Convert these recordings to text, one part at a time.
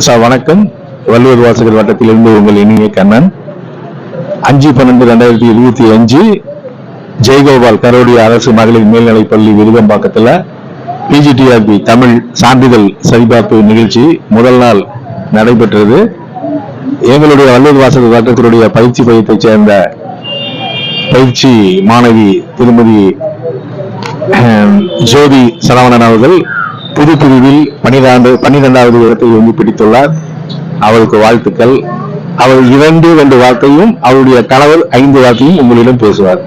Sir வணக்கம். வள்ளுவர் வாசகர் வட்டத்திலிருந்து உங்கள் இனிய கண்ணன். அஞ்சு பன்னெண்டு ரெண்டாயிரத்தி இருபத்தி அஞ்சு ஜெயகோபால் கரோடி அரசு மகளிர் மேல்நிலைப் பள்ளி விருகம்பாக்கத்துல பிஜிடிஆர்பி தமிழ் சான்றிதழ் சரிபார்ப்பு நிகழ்ச்சி முதல் நாள் நடைபெற்றது. எங்களுடைய வள்ளுவர் வாசகர் வட்டத்தினுடைய பயிற்சி மையத்தைச் சேர்ந்த பயிற்சி மாணவி திருமதி ஜோதி சரவணன் அவர்கள் பொது பிரிவில் பனிரெண்டு பன்னிரெண்டாவது இடத்தை வந்து பிடித்துள்ளார். அவருக்கு வாழ்த்துக்கள். அவர் இரண்டு ரெண்டு வார்த்தையும் அவருடைய கணவர் ஐந்து வார்த்தையும் உங்களிடம் பேசுவார்.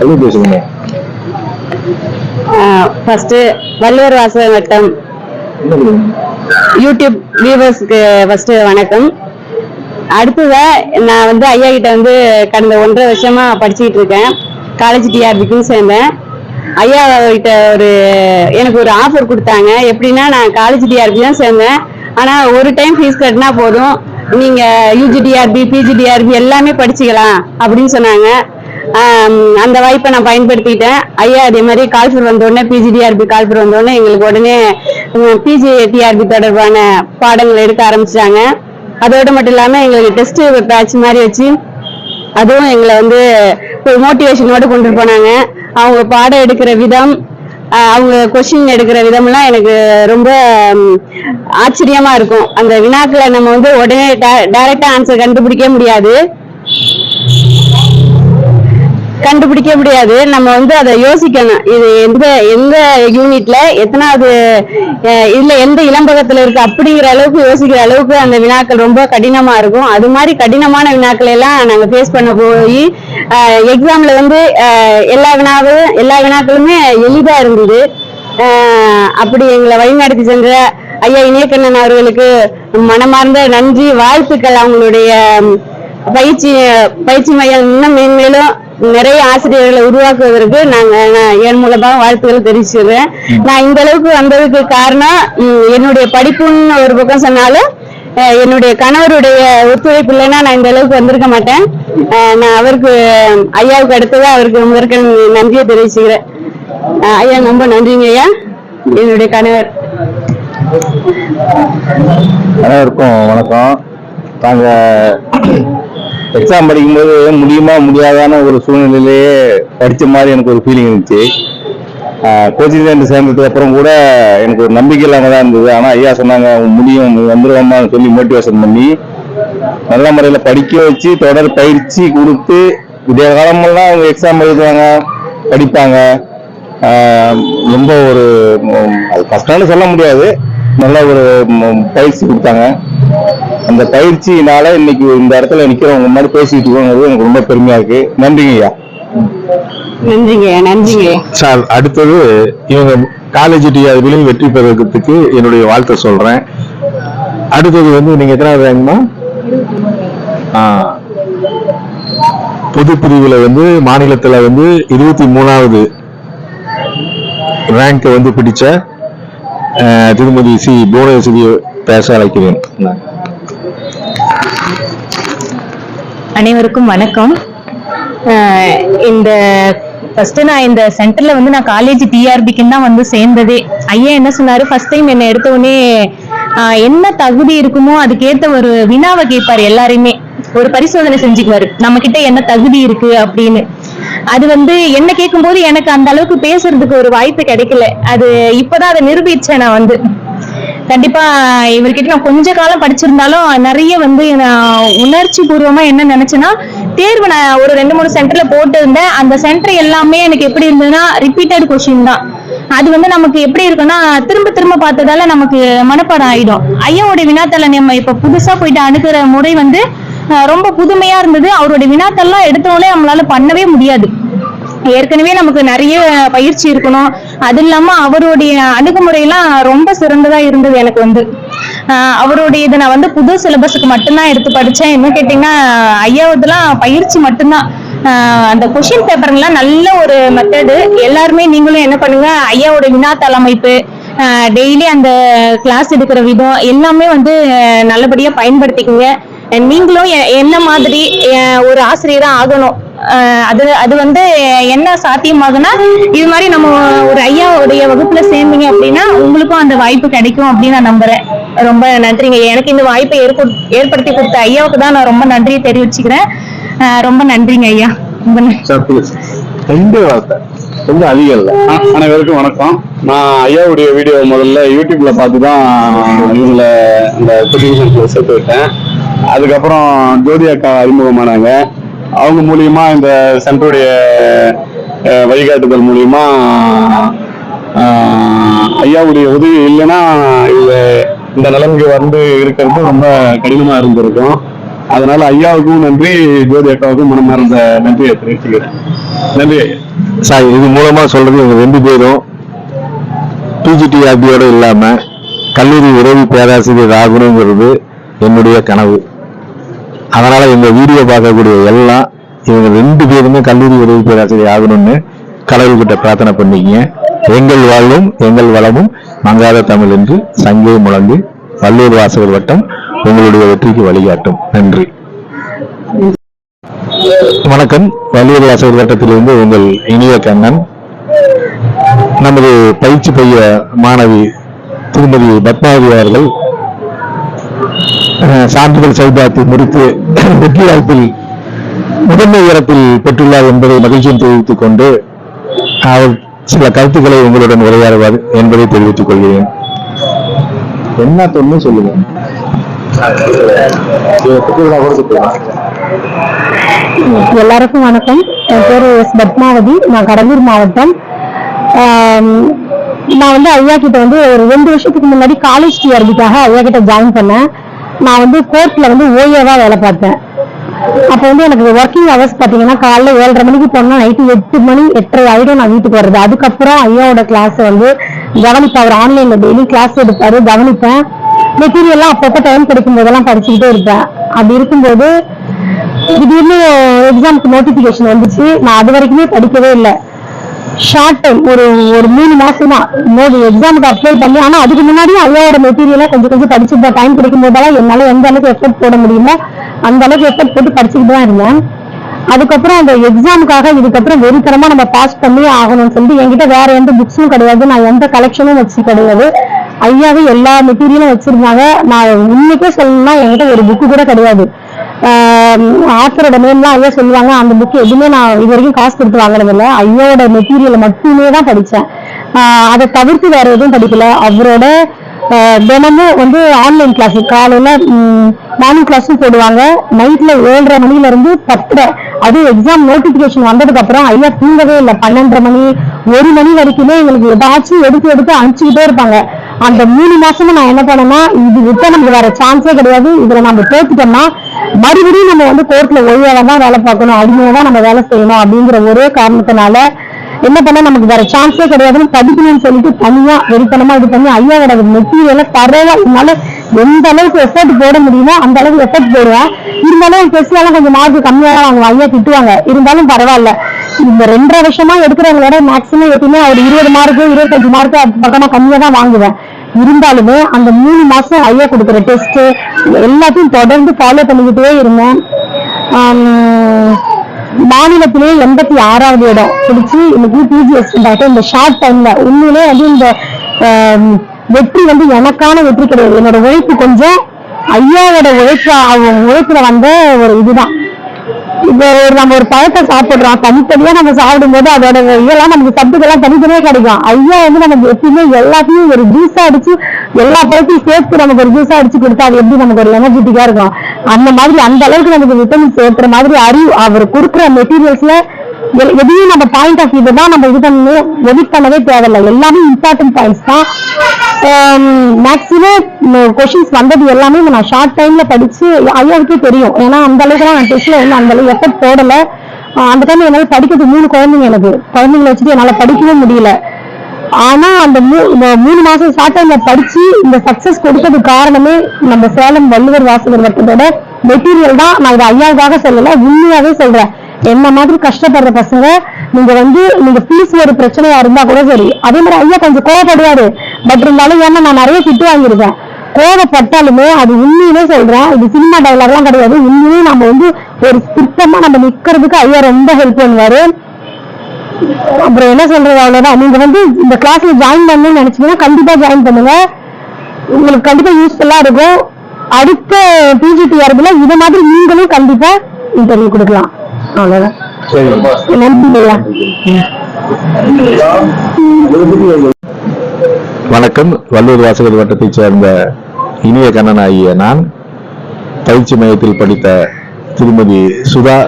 எப்படி ஃபர்ஸ்ட் வள்ளுவர் வாசக வட்டம் யூடியூப் வியூவர்ஸ்க்கு ஃபர்ஸ்ட் வணக்கம். அடுத்ததா நான் வந்து ஐயா கிட்ட வந்து கடந்த ஒன்றரை வருஷமா படிச்சுக்கிட்டு இருக்கேன். காலேஜ் டிஆர்பிக்கும் சேர்ந்தேன். ஐயா கிட்ட ஒரு எனக்கு ஒரு ஆஃபர் கொடுத்தாங்க. எப்படின்னா நான் காலேஜ் டிஆர்பி தான் சேர்ந்தேன். ஆனா ஒரு டைம் ஃபீஸ் கட்டினா போதும். நீங்க யூஜிடிஆர்பி பிஜிடிஆர்பி எல்லாமே படிச்சுக்கலாம் அப்படின்னு சொன்னாங்க. அந்த வாய்ப்பை நான் பயன்படுத்திட்டேன். ஐயா அதே மாதிரி கால்ஃபர் வந்த உடனே பிஜிடிஆர்பி கால்ஃபர் வந்த எங்களுக்கு உடனே பிஜி டிஆர்பி தொடர்பான பாடங்கள் எடுக்க ஆரம்பிச்சிட்டாங்க. அதோட மட்டும் இல்லாம எங்களுக்கு டெஸ்ட் பேட்ச் மாதிரி வச்சு அதுவும் எங்களை வந்து ஒரு மோட்டிவேஷனோட கொண்டு போனாங்க. அவங்க பாடம் எடுக்கிற விதம் அவங்க கொஷின் எடுக்கிற விதம்லாம் எனக்கு ரொம்ப ஆச்சரியமா இருக்கும். அந்த வினாக்களை நம்ம வந்து உடனே டைரக்டா ஆன்சர் கண்டுபிடிக்க முடியாது. கண்டுபிடிக்க முடியாது. நம்ம வந்து அதை யோசிக்கணும். இது எந்த எந்த யூனிட்ல எத்தனாவது இதுல எந்த இளம்பகத்துல இருக்கு அப்படிங்கிற அளவுக்கு யோசிக்கிற அளவுக்கு அந்த வினாக்கள் ரொம்ப கடினமா இருக்கும். அது மாதிரி கடினமான வினாக்களை எல்லாம் நாங்க ஃபேஸ் பண்ண போய் எக்ஸாம்ல வந்து எல்லா வினாவும் எல்லா வினாக்களுமே எளிதா இருந்தது. அப்படி எங்களை வழிநடத்தி சென்ற ஐயா இணையக்கண்ணன் அவர்களுக்கு மனமார்ந்த நன்றி வாழ்த்துக்கள். அவங்களுடைய பயிற்சி பயிற்சி மையம் இன்னும் மேன்மேலும் நிறைய ஆசிரியர்களை உருவாக்குவதற்கு நாங்க என் மூலமா வாழ்த்துக்கள் தெரிவிச்சுக்கிறேன். நான் இந்த அளவுக்கு வந்ததுக்கு காரணம் என்னுடைய படிப்புன்னு ஒரு பக்கம் சொன்னாலும் என்னுடைய கணவருடைய ஒத்துழைப்பு இல்லைன்னா நான் இந்த அளவுக்கு வந்திருக்க மாட்டேன். நான் அவருக்கு ஐயாவுக்கு அடுத்ததா அவருக்கு முதற்க நன்றியை தெரிவிச்சுக்கிறேன். ஐயா ரொம்ப நன்றிங்க ஐயா. என்னுடைய கணவர். அனைவருக்கும் வணக்கம். நாங்க எக்ஸாம் படிக்கும்போது முடியுமா முடியாதான ஒரு சூழ்நிலையிலேயே படித்த மாதிரி எனக்கு ஒரு ஃபீலிங் இருந்துச்சு. கோச்சிங் சென்டர் சேர்ந்ததுக்கு அப்புறம் கூட எனக்கு ஒரு நம்பிக்கை இல்லாமல் தான் இருந்தது. ஆனால் ஐயா சொன்னாங்க முடியும் நீ சொல்லி மோட்டிவேஷன் பண்ணி நல்ல முறையில் படிக்க வச்சு தொடர் பயிற்சி கொடுத்து இதே காலமெல்லாம் அவங்க எக்ஸாம் எழுதுவாங்க படிப்பாங்க. ரொம்ப ஒரு அது கஷ்டம்னு சொல்ல முடியாது. நல்ல ஒரு பயிற்சி கொடுத்தாங்க. அந்த பயிற்சியினால இன்னைக்கு இந்த இடத்துல நிக்கிறவங்க முன்னாடி பேசிட்டு இருக்கோங்கிறது எனக்கு ரொம்ப பெருமையா இருக்கு. நன்றிங்க ஐயா. நன்றிங்க நன்றிங்க சார் அடுத்தது இவங்க காலேஜ் டிஆர்பிலையும் வெற்றி பெறதுக்கு என்னுடைய வாழ்த்தை சொல்றேன். அடுத்தது வந்து நீங்க எத்தனாவது ரேங்க்மா பொது பிரிவுல வந்து மாநிலத்துல வந்து இருபத்தி மூணாவது ரேங்க் வந்து பிடிச்ச திருமதி சி. புவனேஸ்வரி பேச அழைக்கிறேன். அனைவருக்கும் வணக்கம். இந்த ஃபர்ஸ்ட் நான் இந்த சென்டர்ல வந்து நான் காலேஜ் டிஆர்பிக்குன்னு தான் வந்து சேர்ந்ததே. ஐயா என்ன சொன்னாரு? ஃபர்ஸ்ட் டைம் என்ன எடுத்த உடனே ஆஹ் என்ன தகுதி இருக்குமோ அதுக்கேத்த ஒரு வினாவை கேட்பாரு எல்லாரையுமே. ஒரு பரிசோதனை செஞ்சுக்குவாரு. நம்ம கிட்ட என்ன தகுதி இருக்கு அப்படின்னு. அது வந்து என்ன கேட்கும்போது எனக்கு அந்த அளவுக்கு பேசுறதுக்கு ஒரு வாய்ப்பு கிடைக்கல. அது இப்பதான் அதை நிரூபிச்சேன் நான் வந்து. கண்டிப்பா இவர்கிட்ட நான் கொஞ்ச காலம் படிச்சிருந்தாலும் நிறைய வந்து நான் உணர்ச்சி பூர்வமா என்ன நினைச்சேன்னா தேர்வு நான் ஒரு ரெண்டு மூணு சென்டர்ல போட்டு இருந்தேன் அந்த சென்டர் எல்லாமே எனக்கு எப்படி இருந்ததுன்னா ரிப்பீட்டட் கொஸ்டின் தான். அது வந்து நமக்கு எப்படி இருக்குன்னா திரும்ப திரும்ப பார்த்ததால நமக்கு மனப்பாடம் ஆயிடும். ஐயாவோட வினாத்தல நம்ம இப்ப புதுசா போயிட்டு அணுகிற முறை வந்து ரொம்ப புதுமையா இருந்தது. அவருடைய வினாத்தெல்லாம் எடுத்தோடனே நம்மளால பண்ணவே முடியாது. ஏற்கனவே நமக்கு நிறைய பயிற்சி இருக்கணும். அது இல்லாம அவருடைய அணுகுமுறையெல்லாம் ரொம்ப சிறந்ததா இருந்தது எனக்கு வந்து. அவருடைய இதை நான் வந்து புது சிலபஸுக்கு மட்டும்தான் எடுத்து படித்தேன் என்ன கேட்டீங்கன்னா ஐயாவதுலாம் பயிற்சி மட்டும்தான். அந்த கொஷின் பேப்பர்லாம் நல்ல ஒரு மெத்தடு எல்லாருமே நீங்களும் என்ன பண்ணுங்க ஐயாவோட வினாத்தாள் அமைப்பு டெய்லி அந்த கிளாஸ் எடுக்கிற விதம் எல்லாமே வந்து நல்லபடியாக நல்லபடியா நீங்களும் எ- என்ன மாதிரி ஒரு ஆசிரியரா ஆகணும். அது அது வந்து என்ன சாத்தியமாகுன்னா இது மாதிரி நம்ம ஒரு ஐயாவுடைய வகுப்புல சேர்ந்தீங்க அப்படின்னா உங்களுக்கும் அந்த வாய்ப்பு கிடைக்கும் அப்படின்னு நான் நம்புறேன். ரொம்ப நன்றிங்க. எனக்கு இந்த வாய்ப்பை ஏற்படு ஏற்படுத்தி கொடுத்த ஐயாவுக்கு தான் நான் ரொம்ப நன்றியை தெரிவிச்சுக்கிறேன். ரொம்ப நன்றிங்க ஐயா. ரொம்ப நன்றி. ரெண்டு வார்த்தை. கொஞ்சம் அதிகம் இல்லை. அனைவருக்கும் வணக்கம். நான் ஐயாவுடைய வீடியோ முதல்ல யூடியூப்ல பார்த்து தான் இவங்கள இந்த சேர்த்து விட்டேன். அதுக்கப்புறம் ஜோதி அக்கா அறிமுகமானாங்க. அவங்க மூலியமா இந்த சென்டருடைய வழிகாட்டுதல் மூலியமா ஐயாவுடைய உதவி இல்லைன்னா இது இந்த நிலைமைக்கு வந்து இருக்கிறது ரொம்ப கடினமா இருந்திருக்கும். அதனால ஐயாவுக்கும் நன்றி ஜோதி அக்காவுக்கும் மனமார்ந்த நன்றியை தெரிவிச்சுக்கிறேன். நன்றி சார் இது மூலமா சொல்றது எங்க ரெண்டு பேரும் பிஜிடிஆர்பியோட இல்லாம கல்லூரி உதவி பேராசிரியர் ஆகணுங்கிறது என்னுடைய கனவு. அதனால இந்த வீடியோ பார்க்கக்கூடிய எல்லாம் இவங்க ரெண்டு பேருமே கல்லூரி உதவி பேராசிரியர் ஆகணும்னு கடவுள்கிட்ட பிரார்த்தனை பண்ணிக்கங்க. எங்கள் வாழ்வும் எங்கள் வளமும் மங்காத தமிழ் என்று சங்கே முழங்கு வல்லூர் வாசகர் வட்டம் உங்களுடைய வெற்றிக்கு வழிகாட்டும். நன்றி. வணக்கம். வல்லூர் வாசகர் வட்டத்திலிருந்து உங்கள் இனிய கண்ணன். நமது பயிற்சி பைய மாணவி திருமதி பத்மாவதி அவர்கள். சான்றிதழ் சரிபார்த்து முடித்து வெற்றி வாய்ப்பில் முதன்மை உயரத்தில் பெற்றுள்ளார் என்பதை மகிழ்ச்சியும் தெரிவித்துக் கொண்டு அவர் சில கருத்துக்களை உங்களுடன் உரையாடுவார் என்பதை தெரிவித்துக் கொள்கிறேன். என்ன தொன்னு சொல்லுங்க. எல்லாருக்கும் வணக்கம். என் பேர் எஸ். பத்மாவதி. நான் கடலூர் மாவட்டம். நான் வந்து ஐயா கிட்ட வந்து ஒரு ரெண்டு வருஷத்துக்கு முன்னாடி காலேஜ் டிஆர்பிக்காக ஐயா கிட்ட ஜாயின் பண்ணேன். நான் வந்து கோர்ட்ல வந்து ஓய்வா வேலை பார்த்தேன். அப்போ வந்து எனக்கு ஒர்க்கிங் ஹவர்ஸ் பார்த்தீங்கன்னா காலைல ஏழரை மணிக்கு போனா நைட்டு எட்டு மணி எட்டரை ஆயிடும் நான் வீட்டுக்கு வர்றது. அதுக்கப்புறம் ஐயாவோட கிளாஸ் வந்து கவனிப்பேன் அவர் ஆன்லைன்ல டெய்லி கிளாஸ் எடுப்பாரு கவனிப்பேன். மெட்டீரியல்லாம் அப்பப்போ டைம் கிடைக்கும் போதெல்லாம் படிச்சுக்கிட்டே இருப்பேன். அப்படி இருக்கும்போது திடீர்னு எக்ஸாமுக்கு நோட்டிபிகேஷன் வந்துச்சு. நான் அது வரைக்குமே படிக்கவே இல்லை. ஷார்ட் டைம் ஒரு ஒரு மூணு மாசமா. இன்னொரு மோடி எக்ஸாமுக்கு அப்ளை பண்ணி ஆனா அதுக்கு முன்னாடி ஐயாவோட மெட்டீரியலா கொஞ்சம் கொஞ்சம் படிச்சுட்டு டைம் கிடைக்கும் போதெல்லாம் என்னால எந்த அளவுக்கு எஃபர்ட் போட முடியுமோ அந்த அளவுக்கு எஃபர்ட் போட்டு படிச்சுக்கிட்டு தான் இருந்தேன். அதுக்கப்புறம் அந்த எக்ஸாமுக்காக இதுக்கப்புறம் வெறித்தனமா நம்ம பாஸ் பண்ணி ஆகணும்னு சொல்லிட்டு என்கிட்ட வேற எந்த புக்ஸும் கிடையாது. நான் எந்த கலெக்ஷனும் வச்சு கிடையாது. ஐயாவே எல்லா மெட்டீரியலும் வச்சிருந்தாங்க. நான் உண்மைக்கே சொல்லணும்னா என்கிட்ட ஒரு புக்கு கூட கிடையாது. ஆத்தரோட நேம்லாம் ஐயா சொல்லுவாங்க. அந்த புக் எதுவுமே நான் இது வரைக்கும் காசு கொடுத்து வாங்கினதில்லை. ஐயாவோட மெட்டீரியலை மட்டுமே தான் படித்தேன். அதை தவிர்த்து வேற எதுவும் படிக்கல. அவரோட தினமும் வந்து ஆன்லைன் கிளாஸ் காலையில மார்னிங் கிளாஸும் போடுவாங்க. நைட்ல ஏழரை மணில இருந்து பத்தரை. அது எக்ஸாம் நோட்டிபிகேஷன் வந்ததுக்கு அப்புறம் ஐயா தூங்கவே இல்லை. பன்னெண்டரை மணி ஒரு மணி வரைக்குமே எங்களுக்கு ஏதாச்சும் எடுத்து எடுத்து அனுப்பிச்சுக்கிட்டே இருப்பாங்க. அந்த மூணு மாசமும் நான் என்ன பண்ணேன்னா இது விட்டா நமக்கு வேற சான்ஸே கிடையாது. இதுல நம்ம தோத்துட்டோம்னா மறுபடியும் நம்ம வந்து கோர்ட்ல ஒழுங்காக தான் வேலை பார்க்கணும். அடிமையாக தான் நம்ம வேலை செய்யணும் அப்படிங்கிற ஒரே காரணத்தினால என்ன பண்ண நமக்கு வேற சான்ஸே கிடையாதுன்னு படிக்கணும்னு சொல்லிட்டு தனியா வெறித்தனமா இது பண்ணி ஐயாவோட மெட்டீரியலை தரவா என்னால எந்த அளவுக்கு எஃபர்ட் போட முடியுமோ அந்த அளவுக்கு எஃபர்ட் போடுவேன். இருந்தாலும் டெஸ்ட்லாம் கொஞ்சம் மார்க் கம்மியாக தான் வாங்குவேன் ஐயா திட்டுவாங்க. இருந்தாலும் பரவாயில்ல. இந்த ரெண்டரை வருஷமா எடுக்கிறவங்களோட மேக்ஸிமம் எப்பயுமே ஒரு இருபது மார்க்கு இருபத்தஞ்சு மார்க்கு அது பக்கமா கம்மியா தான் வாங்குவேன். இருந்தாலுமே அந்த மூணு மாசம் ஐயா கொடுக்குற டெஸ்ட் எல்லாத்தையும் தொடர்ந்து ஃபாலோ பண்ணிக்கிட்டே இருந்தேன். மாநிலத்திலேயே மாநிலத்திலே எண்பத்தி ஆறாவது இடம் பிடிச்சி இன்னைக்கு பிஜிஎஸ் இந்த ஷார்ட் டைம்ல உண்மையிலே வந்து இந்த வெற்றி வந்து எனக்கான வெற்றி கிடையாது. என்னோட உழைப்பு கொஞ்சம் ஐயாவோட உழைப்பு அவங்க உழைப்புல வந்த ஒரு இதுதான். இப்போ ஒரு நம்ம ஒரு பழத்தை சாப்பிடுறோம் தனித்தனியா நம்ம சாப்பிடும் போது அதோட இதெல்லாம் நமக்கு சத்துக்கெல்லாம் தனித்தனியா கிடைக்கும். ஐயா வந்து நமக்கு எப்பயுமே எல்லாத்தையும் ஒரு ஜூஸா அடிச்சு எல்லா பழத்தையும் சேர்த்து நமக்கு ஒரு ஜூஸா அடிச்சு கொடுத்தா அது எப்படி நமக்கு ஒரு எனர்ஜெட்டிக்கா இருக்கும்? அந்த மாதிரி அந்த அளவுக்கு நமக்கு விட்டமின் சேர்க்கிற மாதிரி அறிவு அவர் கொடுக்குற மெட்டீரியல்ஸ்ல எதையும் நம்ம பாயிண்ட் ஆஃப் வியூ தான் நம்ம இது பண்ணணும் எடிட் பண்ணவே தேவையில்லை. எல்லாமே இம்பார்ட்டன்ட் பாயிண்ட்ஸ் தான். மேக்ஸிமம் கொஷின்ஸ் வந்தது எல்லாமே நான் ஷார்ட் டைம்ல படிச்சு ஐயாவுக்கே தெரியும். ஏன்னா அந்த அளவுக்கு நான் டெஸ்ட்ல வந்து அந்த அளவுக்கு எஃபர்ட் போடல. அந்த டைம் என்னால படிக்கிறது மூணு குழந்தைங்க எனக்கு. குழந்தைங்களை வச்சுட்டு என்னால படிக்கவே முடியல. ஆனா அந்த மூ- இந்த மூணு மாசம் ஷார்ட் டைம்ல படிச்சு இந்த சக்சஸ் கொடுத்தது காரணமே நம்ம சேலம் வள்ளுவர் வாசகர் வட்டத்தோட மெட்டீரியல் தான். நான் இதை ஐயாவுக்காக சொல்லல உண்மையாவே சொல்றேன். என்ன மாதிரி கஷ்டப்படுற பசங்க நீங்க வந்து நீங்க ஃபீஸ் ஒரு பிரச்சனையா இருந்தா கூட சரி. அதே மாதிரி ஐயா கொஞ்சம் கோவப்படுவாரு. பட் இருந்தாலும் ஏன்னா நான் நிறைய திட்டு வாங்கியிருக்கேன். கோவப்பட்டாலுமே அது உண்மையிலே சொல்றேன். இது சினிமா டைலாக்லாம் கிடையாது. உண்மையிலே நம்ம வந்து ஒரு திட்டமா நம்ம நிக்கிறதுக்கு ஐயா ரொம்ப ஹெல்ப் பண்ணுவாரு. அப்புறம் என்ன சொல்றது அவ்வளவுதான். நீங்க வந்து இந்த கிளாஸ்ல ஜாயின் பண்ணணும்னு நினைச்சீங்கன்னா கண்டிப்பா ஜாயின் பண்ணுங்க. உங்களுக்கு கண்டிப்பா யூஸ்ஃபுல்லா இருக்கும். அடுத்த பிஜிடிஆர்பில இது மாதிரி நீங்களும் கண்டிப்பா இன்டர்வியூ கொடுக்கலாம். அவ்வளவுதான். வணக்கம். வள்ளூர் வாசகர் வட்டத்தைச் சேர்ந்த இனிய கண்ணன் ஆகிய நான் பயிற்சி மையத்தில் படித்த திருமதி சுதா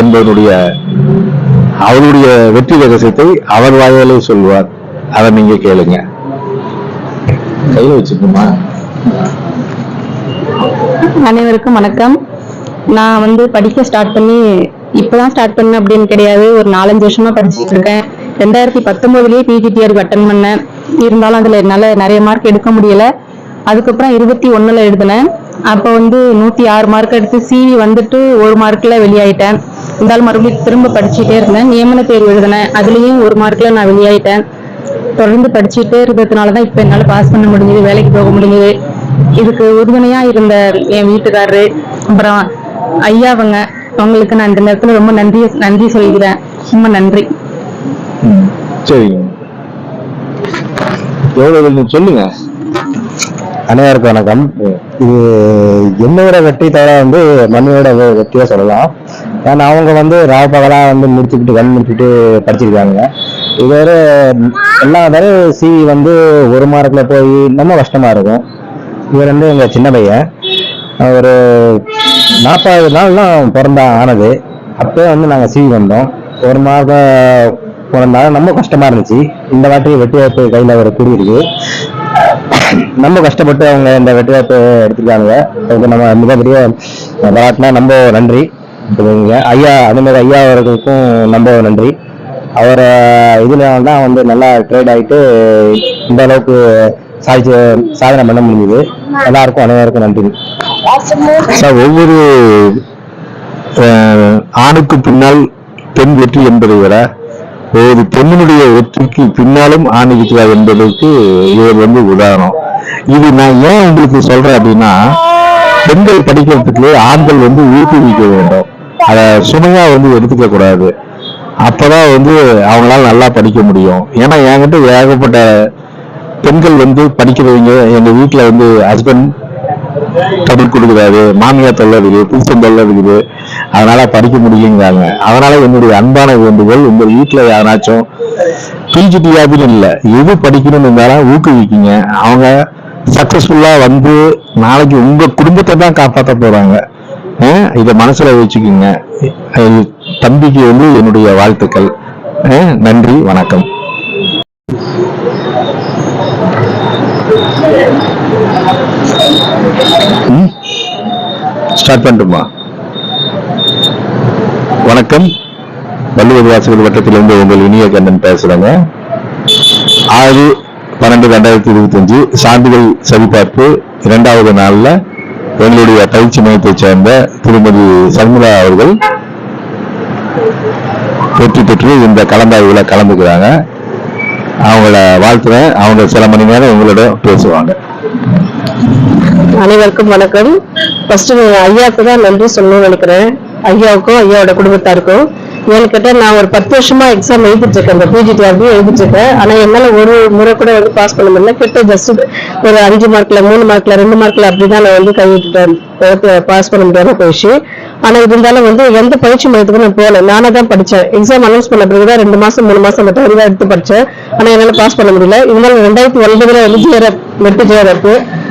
என்பவருடைய அவருடைய வெற்றி ரகசியத்தை அவர் வாயாலே சொல்வார். அதை நீங்க கேளுங்க. கையில வச்சுக்கணுமா? அனைவருக்கும் வணக்கம். நான் வந்து படிக்க ஸ்டார்ட் பண்ணி இப்பதான் ஸ்டார்ட் பண்ணேன் அப்படின்னு கிடையாது. ஒரு நாலஞ்சு வருஷமா படிச்சுட்டு இருக்கேன். ரெண்டாயிரத்தி பத்தொன்பதுலயே பிஜிடிஆர் அட்டன் பண்ணேன். இருந்தாலும் அதுல என்னால நிறைய மார்க் எடுக்க முடியல. அதுக்கப்புறம் இருபத்தி ஒண்ணுல எழுதினேன். அப்போ வந்து நூத்தி ஆறு மார்க் எடுத்து சிவி வந்துட்டு ஒரு மார்க்ல வெளியாயிட்டேன். இருந்தாலும் மறுபடியும் திரும்ப படிச்சுட்டே இருந்தேன். நியமன தேர்வு எழுதினேன். அதுலயும் ஒரு மார்க்ல நான் வெளியாயிட்டேன். தொடர்ந்து படிச்சுட்டே இருக்கிறதுனால தான் இப்போ என்னால் பாஸ் பண்ண முடிஞ்சது வேலைக்கு போக முடிஞ்சது. இதுக்கு உறுதுணையா இருந்த என் வீட்டுக்காரரு அப்புறம் ஐயாவங்க. அவங்களுக்கு நான் இந்த நேரத்துல ரொம்ப நன்றி நன்றி சொல்கிறேன். ரொம்ப நன்றி. ம், சரிங்க எவ்வளவு சொல்லுங்க. அனைவருக்கும் வணக்கம். இது என்னோட வெற்றி தவிர வந்து மண்ணியோட வெ- வெற்றியா சொல்லலாம். ஏன்னா அவங்க வந்து ராவ பகலா வந்து முடிச்சுக்கிட்டு கண் முடிச்சுட்டு படிச்சிருக்காங்க. இதுவரை எல்லா தடவை சிவி வந்து ஒரு மார்க்ல போய் ரொம்ப கஷ்டமா இருக்கும். இவர் வந்து எங்க சின்ன பையன். ஒரு நாற்பது நாள்லாம் பிறந்தா ஆனது. அப்போ வந்து நாங்கள் சீவி வந்தோம். ஒரு மாதம் பிறந்தாலும் ரொம்ப கஷ்டமா இருந்துச்சு. இந்த வாட்டி வெட்டி வாய்ப்பு கையில் ஒரு கூடியிருக்கு நம்ம கஷ்டப்பட்டு அவங்க இந்த வெட்டி வாய்ப்பு எடுத்துருக்காங்க. அதுக்கு நம்ம மிகப்பெரிய பாராட்டினா நம்ம நன்றி. ஐயா அதே மாதிரி ஐயா அவர்களுக்கும் நம்ம நன்றி. அவரை இதனால தான் வந்து நல்லா ட்ரேட் ஆகிட்டு இந்த அளவுக்கு சாதிச்சு சாதனை பண்ண முடிஞ்சது. எல்லாருக்கும் அனைவருக்கும் நன்றி. சார் ஒவ்வொரு ஆணுக்கு பின்னால் பெண் வெற்றி என்பதை விட ஒரு பெண்ணினுடைய வெற்றிக்கு பின்னாலும் ஆண் இருக்கிறார் என்பதற்கு இவர் வந்து உதாரணம். இது நான் ஏன் உங்களுக்கு சொல்றேன் அப்படின்னா பெண்கள் படிக்கிறதுக்கு ஆண்கள் வந்து ஊக்குவிக்க வேண்டும். அதை சுமையா வந்து எடுத்துக்க கூடாது. அப்பதான் வந்து அவங்களால நல்லா படிக்க முடியும். ஏன்னா என்கிட்ட ஏகப்பட்ட பெண்கள் வந்து படிக்கிறவங்க எங்க வீட்டுல வந்து ஹஸ்பண்ட் தமிழ் கொடுக்குறாரு மாமியார் தொல்லை இருக்குது புருஷன் தொல்லை இருக்குது. அதனால படிக்க முடியுங்கிறாங்க அதனால என்னுடைய அன்பான வேண்டுகோள் உங்க வீட்டுல யாராச்சும் பிஜிடிஆபின்னு இல்லை எது படிக்கணும்னு இருந்தாலும் ஊக்குவிக்குங்க. அவங்க சக்சஸ்ஃபுல்லா வந்து நாளைக்கு உங்க குடும்பத்தை தான் காப்பாற்ற போறாங்க. இதை மனசுல வச்சுக்கோங்க. தம்பிக்கு வந்து என்னுடைய வாழ்த்துக்கள். நன்றி வணக்கம். ஸ்டார்ட் பண்ணட்டுமா? வணக்கம். வள்ளுவர் வாசகர் வட்டத்திலிருந்து உங்கள் இனிய கண்ணன் பேசுறேங்க. ஆறு பன்னெண்டு ரெண்டாயிரத்தி இருபத்தி அஞ்சு சான்றிதழ் சரிபார்ப்பு இரண்டாவது நாள்ல எங்களுடைய பயிற்சி மையத்தைச் சேர்ந்த திருமதி சர்மிளா அவர்கள் வெற்றி பெற்று இந்த கலந்தாய்வுல கலந்துக்கிறாங்க. அவங்கள வாழ்த்துவேன் அவங்க சில மணி நேரம் உங்களோட பேசுவாங்க. அனைவருக்கும் வணக்கம். ஃபர்ஸ்ட் ஐயாவுக்கு தான் நன்றி சொல்லணும்னு நினைக்கிறேன். ஐயாவுக்கும் ஐயாவோட குடும்பத்தாருக்கும். ஏன்னு கேட்டா நான் ஒரு பத்து வருஷமா எக்ஸாம் எழுதிட்டு இருக்கேன் இந்த பிஜிடிஆர்பி எழுதிட்டு இருக்கேன் ஆனா என்னால ஒரு முறை கூட வந்து பாஸ் பண்ண முடியல. கிட்ட ஜஸ்ட் ஒரு அஞ்சு மார்க்ல மூணு மார்க்ல ரெண்டு மார்க்ல அப்படிதான் நான் வந்து கைவிட்டுட்டேன். பாஸ் பண்ண முடியாத போயிடுச்சு. ஆனா இருந்தாலும் வந்து எந்த பயிற்சி மையத்துக்கு நான் போகல. நானே தான் படிச்சேன் எக்ஸாம் அனௌன்ஸ் பண்ண பிறகுதான் ரெண்டு மாசம் மூணு மாசம் மட்டும் தான் எடுத்து படிச்சேன் ஆனா என்னால பாஸ் பண்ண முடியல. இருந்தாலும் ரெண்டாயிரத்தி ஒன்பதுல வந்து ஜிஆர்எஃப் மெட்டு ஜிஆர்எஃப்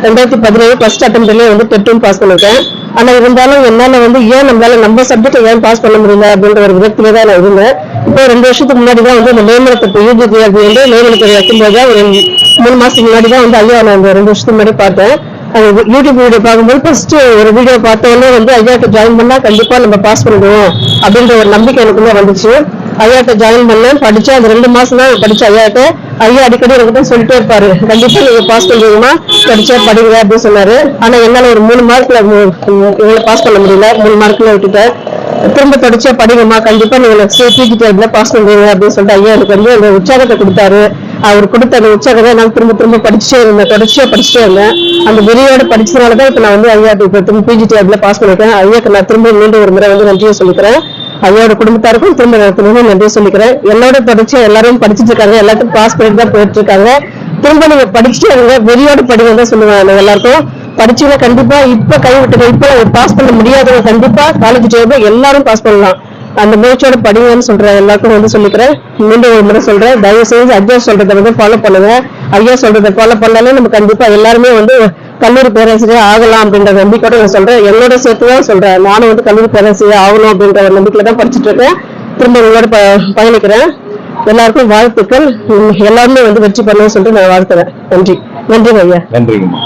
ரெண்டாயிரத்தி பதினேழு ஃபர்ஸ்ட் அட்டம்ப்ட்லயே வந்து டெட்டும் பாஸ் பண்ணிருக்கேன் ஆனா இருந்தாலும் என்னால வந்து ஏன் நம்மளால நம்ம சப்ஜெக்ட் ஏன் பாஸ் பண்ண முடியல அப்படின்ற ஒரு விதத்துல தான் நான் இருந்தேன். இப்போ ரெண்டு வருஷத்துக்கு முன்னாடி தான் வந்து இந்த மேம்படுத்த யூஜிபி அப்படின்னு மேம்படுத்த வைக்கும்போது தான் ஒரு மூணு மாசத்துக்கு முன்னாடி தான் வந்து ஐயா நான் அந்த ரெண்டு வருஷத்துக்கு முன்னாடி பார்த்தேன். அது யூடியூப் வீடியோ பார்க்கும்போது ஃபர்ஸ்ட் ஒரு வீடியோ பார்த்தோன்னே வந்து ஐயாட்ட ஜாயின் பண்ணா கண்டிப்பா நம்ம பாஸ் பண்ணுவோம் அப்படின்ற ஒரு நம்பிக்கை எனக்குள்ள வந்துச்சு. ஐயாட்ட ஜாயின் பண்ணேன் படிச்சு அது ரெண்டு மாசம் தான் படிச்சு ஐயாட்ட ஐயா அடிக்கடி என்கிட்ட சொல்லிட்டே இருப்பாரு. கண்டிப்பா நீங்க பாஸ் பண்ணுவீங்கன்னா படிச்சா படிங்க அப்படின்னு சொன்னாரு. ஆனா என்னால ஒரு மூணு மார்க்ல எங்களை பாஸ் பண்ண முடியல. மூணு மார்க்ல விட்டுட்டேன். திரும்ப படிச்சா படிங்கம்மா. கண்டிப்பா நீங்க பிஜிடிஆர்ல பாஸ் பண்ணுவீங்க அப்படின்னு சொல்லிட்டு ஐயா எனக்கு வந்து அந்த உற்சாகத்தை கொடுத்தாரு. அவர் கொடுத்த அந்த உற்சாகத்தை நான் திரும்ப திரும்ப படிச்சுட்டே இருந்தேன். தொடர்ச்சியா படிச்சுட்டே இருந்தேன். அந்த வெளியோட படிச்சதுனாலதான் இப்ப நான் வந்து ஐயா இப்ப திரும்ப பிஜிடி பாஸ் பண்ணிருக்கேன் ஐயாக்கு நான் திரும்ப மீண்டும் ஒரு முறை வந்து நன்றியை சொல்லிக்கிறேன். அவங்களோட குடும்பத்தாருக்கும் திரும்ப நான் நன்றி சொல்லிக்கிறேன். என்னோட தொடர்ச்சியா எல்லாரும் படிச்சுட்டு இருக்காங்க. எல்லாத்துக்கும் பாஸ் பண்ணிட்டு தான் போயிட்டு இருக்காங்க திரும்ப நீங்க படிச்சுட்டு இருங்க வெளியோட படிங்க தான் சொல்லுவேன் நான் எல்லாருக்கும். படிச்சீங்கன்னா கண்டிப்பா இப்ப கைவிட்டுங்க இப்ப பாஸ் பண்ண முடியாதவங்க கண்டிப்பா காலேஜ் டேபிள் எல்லாரும் பாஸ் பண்ணலாம். அந்த முயற்சியோட படிங்கன்னு சொல்றேன் எல்லாருக்கும் வந்து சொல்லிக்கிறேன். மீண்டும் ஒரு முறை சொல்றேன். தயவு செய்து ஐயா சொல்றதை வந்து ஃபாலோ பண்ணுங்க. ஐயா சொல்றதை ஃபாலோ பண்ணாலே நம்ம கண்டிப்பா எல்லாருமே வந்து கல்லூரி பேராசிரியர் ஆகலாம் அப்படின்ற நம்பிக்கையோட நான் சொல்றேன். என்னோட சேர்த்து தான் சொல்றேன். நானும் வந்து கல்லூரி பேராசிரியர் ஆகணும் அப்படின்ற ஒரு நம்பிக்கையில தான் படிச்சுட்டு இருக்கேன் திரும்ப உங்களோட ப- பயணிக்கிறேன். எல்லாருக்கும் வாழ்த்துக்கள். எல்லாருமே வந்து வெற்றி பண்ணுன்னு சொல்லிட்டு நான் வாழ்த்துறேன். நன்றி. நன்றி ஐயா. நன்றிங்கம்மா.